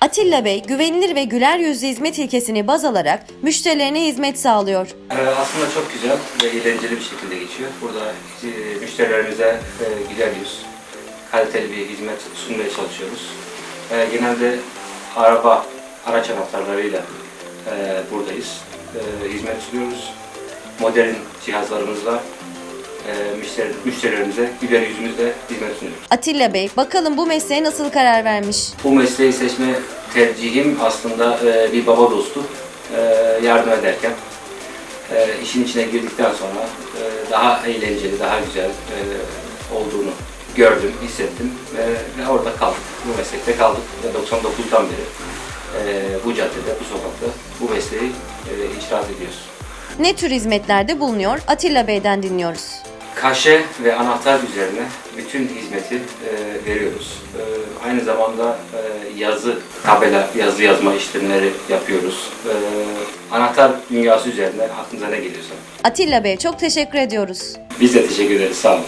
Atilla Bey, güvenilir ve güler yüzlü hizmet ilkesini baz alarak müşterilerine hizmet sağlıyor. Ee, Aslında çok güzel ve eğlenceli bir şekilde geçiyor. Burada e, müşterilerimize e, güler yüz, kaliteli bir hizmet sunmaya çalışıyoruz. E, Genelde araba, araç anahtarlarıyla buradayız. Hizmet sunuyoruz. Modern cihazlarımızla müşteri, müşterilerimize güler yüzümüzle hizmet sunuyoruz. Atilla Bey, bakalım bu mesleğe nasıl karar vermiş? Bu mesleği seçme tercihim aslında e, bir baba dostu e, yardım ederken e, işin içine girdikten sonra e, daha eğlenceli, daha güzel e, olduğunu gördüm, hissettim ve, ve orada kaldık. Bu meslekte kaldık. Ve 99'dan beri e, bu caddede, bu sokakta bu mesleği e, icraat ediyoruz. Ne tür hizmetlerde bulunuyor? Atilla Bey'den dinliyoruz. Kaşe ve anahtar üzerine bütün hizmeti e, veriyoruz. E, aynı zamanda e, yazı, tabela, yazı yazma işlemleri yapıyoruz. E, anahtar dünyası üzerine aklınıza ne geliyorsa. Atilla Bey, çok teşekkür ediyoruz. Biz de teşekkür ederiz. Sağ olun.